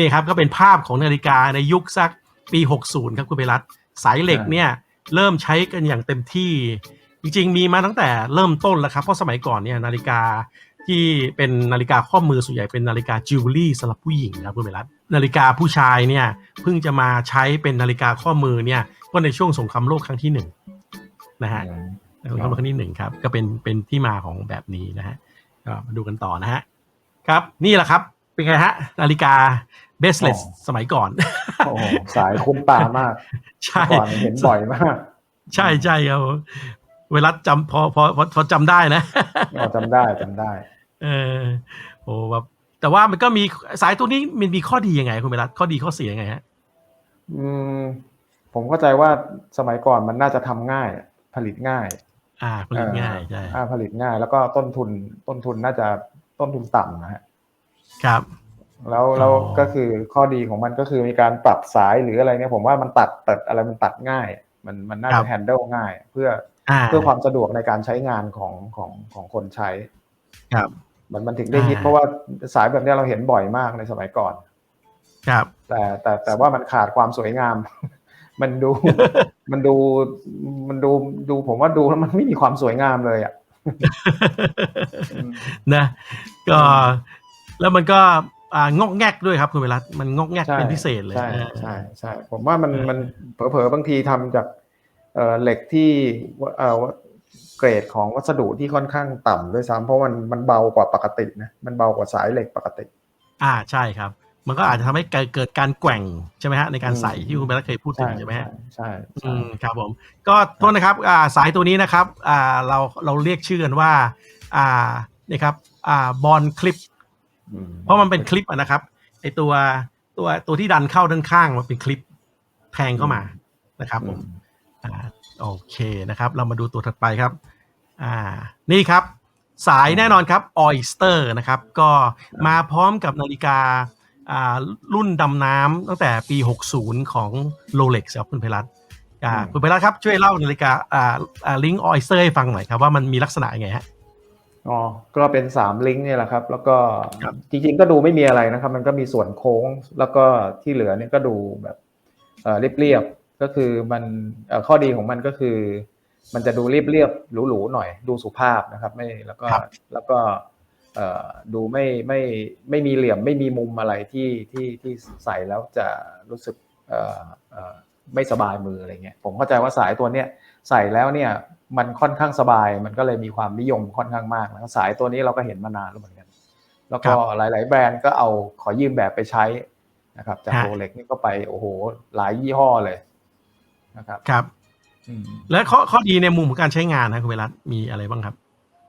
นี่ครับก็เป็นภาพของนาฬิกาในยุคสักปี 60 ครับคุณเปรัตสายเหล็กเนี่ยเริ่มใช้กันอย่างเต็มที่ จริงๆ มีมาตั้งแต่เริ่มต้นแล้วครับ เพราะสมัยก่อนเนี่ยนาฬิกาที่เป็นนาฬิกาข้อมือส่วนใหญ่เป็นนาฬิกาจิวเวลรี่สำหรับผู้หญิงนะครับคุณเปรัตนาฬิกาผู้ชายเนี่ยเพิ่งจะมาใช้เป็นนาฬิกาข้อมือเนี่ยก็ในช่วงสงครามโลกครั้งที่หนึ่งนะฮะสงครามโลกครั้งที่หนึ่งครับ ก็เป็นเป็นที่มาของแบบนี้นะฮะก็มาดูกันต่อนะฮะครับนี่แหละครับเป็นไงฮะนาฬิกา เบสเลสอ๋อสมัยก่อนโอ้โหสายคุ้นตามากใช่ก่อนเห็นบ่อยมาก ใช่ใช่ครับเวลาจำพอพอพอพอจำได้นะอ๋อจำได้จำได้ เออโอ้แบบแต่ว่ามันก็มีสายตัวนี้มันมีข้อดียังไง คุณเวรัตข้อดีข้อเสียยังไงฮะอืมผมเข้าใจว่าสมัยก่อนมันน่าจะทำง่าย ผลิตง่าย อ่า ผลิตง่ายใช่อ่าผลิตง่าย แล้วก็ต้นทุนต้นทุนน่าจะต้นทุนต่ำนะฮะครับ แล้วแล้วอ๋อก็คือข้อดีของมันก็คือมีการปรับสายหรืออะไรเนี่ยผมว่ามันตัดตัดอะไรมันตัดง่าย มันมันน่าจะแฮนเดิลง่าย เพื่ออ่าเพื่อความสะดวกในการใช้งานของของของคนใช้ ครับ มันมันถึงได้ฮิตอ่าเพราะว่าสายแบบเนี้ยเราเห็นบ่อยมากในสมัยก่อน ครับ แต่แต่แต่ว่ามันขาดความสวยงาม มันดูมันดูมันดูดูผมว่าดูแล้วมันไม่มีความสวยงามเลยอะนะ ก็แล้วมันก็อ่า งอกแงกด้วยครับคุณเวรัตมันงอกแงกใช่เป็นพิเศษเลยใช่เออใช่ใช่ผมว่ามันเออมันเผลอๆบางทีทำจากเอ่อเหล็กที่เอ่อเกรดของวัสดุที่ค่อนข้างต่ำด้วยซ้ำเพราะมันมันเบากว่าปกตินะมันเบากว่าสายเหล็กปกติ อ่าใช่ครับ มันก็อาจจะทำให้เกิดเกิดการแกว่งใช่ไหมฮะในการอืมใส่ที่คุณเบลเคยพูดถึใช่งใช่ไหมฮะใช่อืใช่มครับผม ก็โทษนะครับอ่าสายตัวนี้นะครับอ่าเราเราเรียกชื่อกันว่าอ่านี่ครับอ่าบอลคลิปอืม เพราะมันเป็นคลิปอะนะครับไอตัวตัวตัวที่ดันเข้าด้านข้างมันเป็นคลิปแทงเข้ามานะครับผมอ่าโอเคนะครับ เรามาดูตัวถัดไปครับอ่านี่ครับ สายแน่นอนครับออยสเตอร์นะครับ ก็มาพร้อมกับนาฬิกาอ่ารุ่นดำน้ำตั้งแต่ปี 60 ของ Rolex ครับคุณเพลัตอ่าอืมคุณเพลัตครับช่วยเล่านาฬิกาอ่าอ่าลิงออยสเตอร์ให้ฟังหน่อยครับว่ามันมีลักษณะยังไงฮะ อ๋อ ก็เป็นสามลิงก์เนี่ยแหละครับ แล้วก็ครับจริงๆก็ดูไม่มีอะไรนะครับ มันก็มีส่วนโค้ง แล้วก็ที่เหลือเนี่ยก็ดูแบบเอ่อเรียบๆก็คือมันเอ่อข้อดีของมันก็คือ มันจะดูเรียบๆหรูๆหน่อย ดูสุภาพนะครับ ไม่แล้วก็ครับแล้วก็เอ่อดูไม่ไม่ไม่มีเหลี่ยมไม่มีมุมอะไรที่ที่ที่ใส่แล้วจะรู้สึกเอ่อเอ่อ ไม่สบายมืออะไรเงี้ยผมเข้าใจว่าสายตัวเนี้ยใส่แล้วเนี่ยมันค่อนข้างสบายมันก็เลยมีความนิยมค่อนข้างมากนะสายตัวนี้เราก็เห็นมานานแล้วเหมือนกัน แล้วก็หลาย ๆ แบรนด์ก็เอาขอยืมแบบไปใช้นะครับ จากฮะโรเล็กนี่ก็ไปโอ้โหหลายยี่ห้อเลยนะครับครับอืมและข้อข้อดีในมุมของการใช้งานนะคุณเวลัตมีอะไรบ้างครับ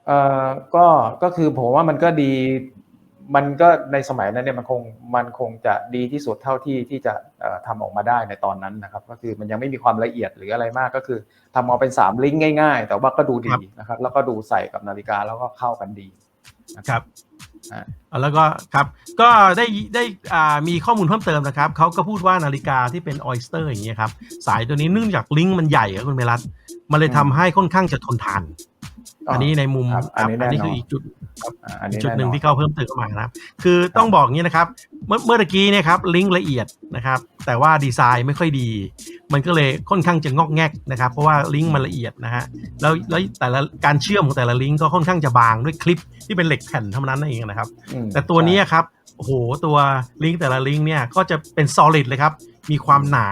เอ่อก็ก็คือผมว่ามันก็ดี มันก็ในสมัยนั้นเนี่ยมันคงมันคงจะดีที่สุดเท่าที่ที่จะเอ่อทำออกมาได้ในตอนนั้นนะครับ ก็คือมันยังไม่มีความละเอียดหรืออะไรมากก็คือทำออกมาเป็นสามลิงก์ง่าย ๆ แต่ว่าก็ดูดีครับนะครับ แล้วก็ดูใส่กับนาฬิกาแล้วก็เข้ากันดีนะครับอ่าอ่าแล้วก็ครับก็ได้ได้อ่ามีข้อมูลเพิ่มเติมนะครับเขาก็พูดว่านาฬิกาที่เป็นออยสเตอร์อย่างเงี้ยครับสายตัวนี้เนื่องจากลิงก์มันใหญ่ครับคุณเมรัตมันเลยทำให้ค่อนข้างจะทนทาน อันนี้ในมุมครับอันนี้ครับอันนี้แน่นอนคืออีกจุดอ่าอันนี้จุดแน่หนึ่งนอนที่เขาเพิ่มเติมเข้ามานะครับ คือต้องบอกอย่างนี้นะครับ เมื่อเมื่อตะกี้เนี่ยครับลิงก์ละเอียดนะครับ แต่ว่าดีไซน์ไม่ค่อยดี มันก็เลยค่อนข้างจะงอกแงกนะครับ เพราะว่าลิงก์มันละเอียดนะฮะแล้วแล้วแต่ละการเชื่อมของแต่ละลิงก์ก็ค่อนข้างจะบางด้วยคลิปที่เป็นเหล็กแผ่นเท่านั้นนั่นเองนะครับอืมแต่ตัวนี้ครับโอ้โหตัวลิงก์แต่ละลิงก์เนี่ยก็จะเป็น solid เลยครับ มีความหนา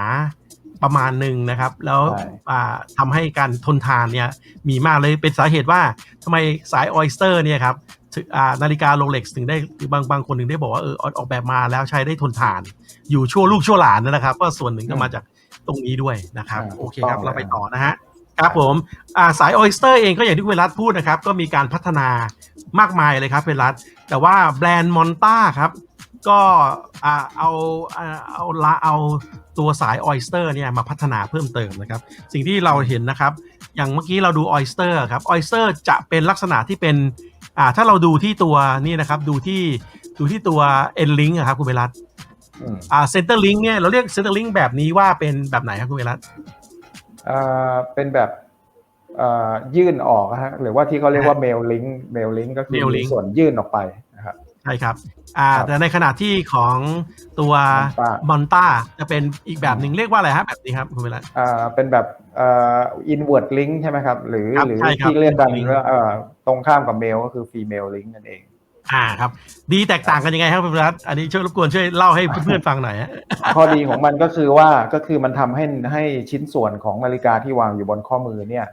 ประมาณหนึ่งนะครับ แล้วใช่อ่าทำให้การทนทานเนี่ยมีมากเลยเป็นสาเหตุว่าทำไมสายออยสเตอร์เนี่ยครับถึงอ่านาฬิกาโรเล็กซ์ถึงได้บางบางคนถึงได้บอกว่าเออออกออกแบบมาแล้วใช้ได้ทนทาน อยู่ชั่วลูกชั่วหลานนะครับ ก็ส่วนหนึ่งก็มาจากตรงนี้ด้วยนะครับอ่าโอเคครับถูกต้องเราไปต่อนะฮะครับผมอ่าสายออยสเตอร์เองก็อย่างที่คุณเวรัตพูดนะครับ ก็มีการพัฒนามากมายเลยครับเวรัตแต่ว่าแบรนด์มอนต้าครับ ก็อ่าเอาอ่าเอาละเอาตัวสายออยสเตอร์เนี่ยมาพัฒนาเพิ่มเติมนะครับ สิ่งที่เราเห็นนะครับ อย่างเมื่อกี้เราดูออยสเตอร์ครับออยสเตอร์จะเป็นลักษณะที่เป็นอ่าถ้าเราดูที่ตัวนี่นะครับดูที่ดูที่ตัว end link อะครับคุณเวรัตอืมอ่า center link เนี่ยเราเรียก center link แบบนี้ว่าเป็นแบบไหนครับคุณเวรัตเอ่อเป็นแบบเอ่อยื่นออกนะฮะหรือว่าที่เขาเรียกว่าเมลลิงก์เมลลิงก์ก็คือ Mail มี link ส่วนยื่นออกไปนะครับ ใช่ครับอ่าครับแต่ในขณะที่ของตัว Monta มอนต้าจะเป็นอีกแบบหนึ่งเรียกว่าอะไรฮะแบบนี้ครับคุณเวลา อ่าเป็นแบบเอ่อ inward link ใช่ไหมครับ หรือครับหรือใช่ครับที่เรียกกัน inward link ว่าเอ่อตรงข้ามกับ male ก็คือ female link นั่นเอง อ่าครับ ดีแตกต่างกันยังไงครับคุณเวลาอันนี้ช่วยรบกวนช่วยเล่าให้เพื่อนๆฟังหน่อยฮะ ข้อดีของมันก็คือว่าก็คือมันทำให้ให้ชิ้นส่วนของนาฬิกาที่วางอยู่บนข้อมือเนี่ย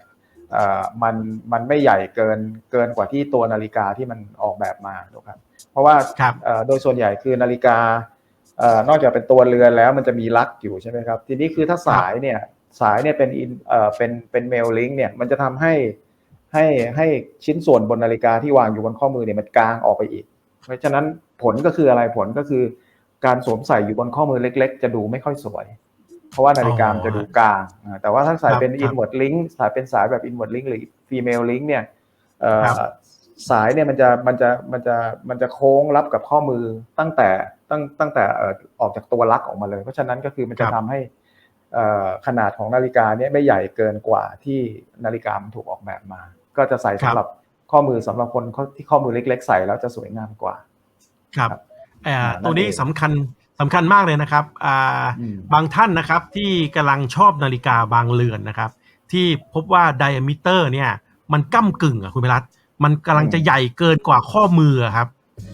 เอ่อมันมันไม่ใหญ่เกินเกินกว่าที่ตัวนาฬิกาที่มันออกแบบมาถูกครับ เพราะว่าครับเอ่อโดยส่วนใหญ่คือนาฬิกาเอ่อนอกจากเป็นตัวเรือนแล้วมันจะมีลักอยู่ใช่ไหมครับ ทีนี้คือถ้าสายเนี่ยสายเนี่ยเป็น in เอ่อเป็นเป็นเมลลิงเนี่ยมันจะทำให้ให้ให้ชิ้นส่วนบนนาฬิกาที่วางอยู่บนข้อมือเนี่ยมันกางออกไปอีก เพราะฉะนั้นผลก็คืออะไรผลก็คือ การสวมใส่อยู่บนข้อมือเล็ก ๆ จะดูไม่ค่อยสวย เพราะว่านาฬิกามันจะดูกลางอ่าแต่ว่าถ้าใส่เป็นครับ inward link สายเป็นสายแบบ inward link หรือ female link เนี่ยเอ่อครับ สายเนี่ยมันจะมันจะมันจะมันจะโค้งรับกับข้อมือตั้งแต่ตั้งตั้งแต่เอ่อออกจากตัวลักออกมาเลย เพราะฉะนั้นก็คือมันจะครับทำให้เอ่อขนาดของนาฬิกาเนี่ยไม่ใหญ่เกินกว่าที่นาฬิกามันถูกออกแบบมา ก็จะใส่ครัสำบหรับข้อมือสำหรับคนที่ข้อมือเล็ก ๆ ใส่แล้วจะสวยงามกว่า ครับครับอ่าอ่าตัวนี้นั่นเองสำคัญสำคัญมากเลยนะครับอ่าอืมบางท่านนะครับที่กำลังชอบนาฬิกาบางเรือนนะครับ ที่พบว่าไดอะมิเตอร์เนี่ยมันก้ากึ่งอะคุณพิรัต มันกำลังจะใหญ่เกินกว่าข้อมือครับ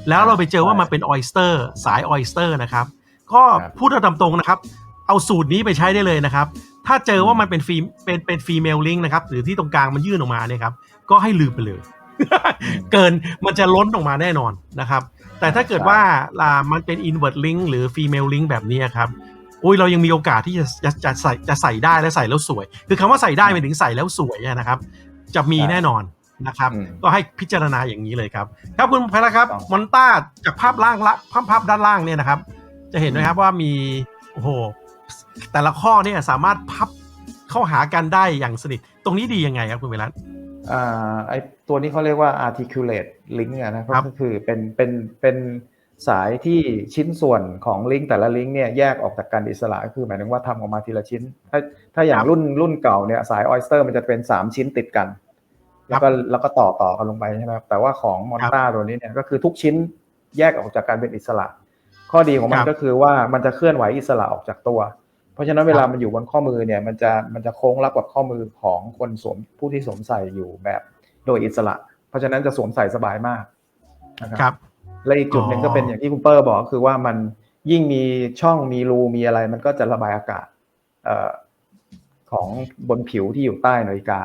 แล้วเราไปเจอว่ามันเป็นออยสเตอร์สายออยสเตอร์นะครับ ก็ครับพูดตามตรงนะครับ เอาสูตรนี้ไปใช้ได้เลยนะครับ ถ้าเจอว่ามันเป็นฟีเป็นเป็นฟีเมลลิงนะครับ หรือที่ตรงกลางมันยื่นออกมาเนี่ยครับ ก็ให้ลืมไปเลย เกินมันจะล้นออกมาแน่นอนนะครับ แต่ถ้าเกิดว่าอ่ามันเป็น invert link หรือ female link แบบนี้ครับอุ้ยเรายังมีโอกาสที่จะจะจะใส่จะใส่ได้และใส่แล้วสวย คือคำว่าใส่ได้หมายถึงใส่แล้วสวยอะนะครับ จะมีใช่แน่นอน นะครับอืมก็ให้พิจารณาอย่างนี้เลยครับ ครับคุณพละครับต้องมอนต้าจากภาพล่างละภาพภาพด้านล่างเนี่ยนะครับ จะเห็นไหมครับว่ามีโอ้โหแต่ละข้อเนี่ยสามารถพับเข้าหากันได้อย่างสนิท ตรงนี้ดียังไงครับคุณเวลันอ่าไอตัวนี้เขาเรียกว่า articulate link อะนะครัก็บคือเป็นเป็นเป็นสายที่ชิ้นส่วนของลิงก์แต่ละลิงก์เนี่ยแยกออกจากกันอิสระก็คือหมายถึงว่าทำออกมาทีละชิ้น ถ้าถ้าอย่างรุ่นรุ่นเก่าเนี่ยสาย Oyster มันจะเป็น 3 ชิ้นติดกัน แล้วก็แล้วก็ต่อต่อกันลงไปใช่ไหมครับแต่ว่าของมอนต้าตัวนี้เนี่ยก็คือทุกชิ้นแยกออกจากกันเป็นอิสระ ข้อดีของมันก็คือว่ามันจะเคลื่อนไหวอิสระออกจากตัว เพราะฉะนั้นเวลามันอยู่บนข้อมือเนี่ย มันจะมันจะโค้งรับกับข้อมือของคนสวมผู้ที่สวมใส่อยู่แบบโดยอิสระ เพราะฉะนั้นจะสวมใส่สบายมากนะคครัรับบและอีกจุดหนึ่งก็เป็นอย่างที่คุณเปอร์บอกก็คือว่ามันยิ่งมีช่องมีรูมีอะไร มันก็จะระบายอากาศเอ่อของบนผิวที่อยู่ใต้นาฬิกา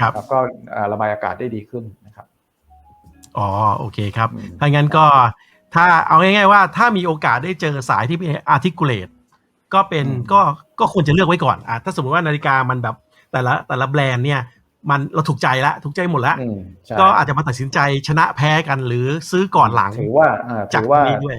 ครับแล้วก็เอ่อระบายอากาศได้ดีขึ้นนะครับอ๋อโอเคครับอืมถ้างั้นก็ถ้าเอาง่ายๆว่าถ้ามีโอกาสได้เจอสายที่เป็น articulate ก็เป็นอืมก็ก็ควรจะเลือกไว้ก่อนอะถ้าสมมติว่านาฬิกามันแบบแต่ละแต่ละแบรนด์เนี่ยมันเราถูกใจละถูกใจหมดละอืมใช่ก็อาจจะมาตัดสินใจชนะแพ้กันหรือซื้อก่อนหลังถือว่าอ่าจากถือว่านี้ด้วย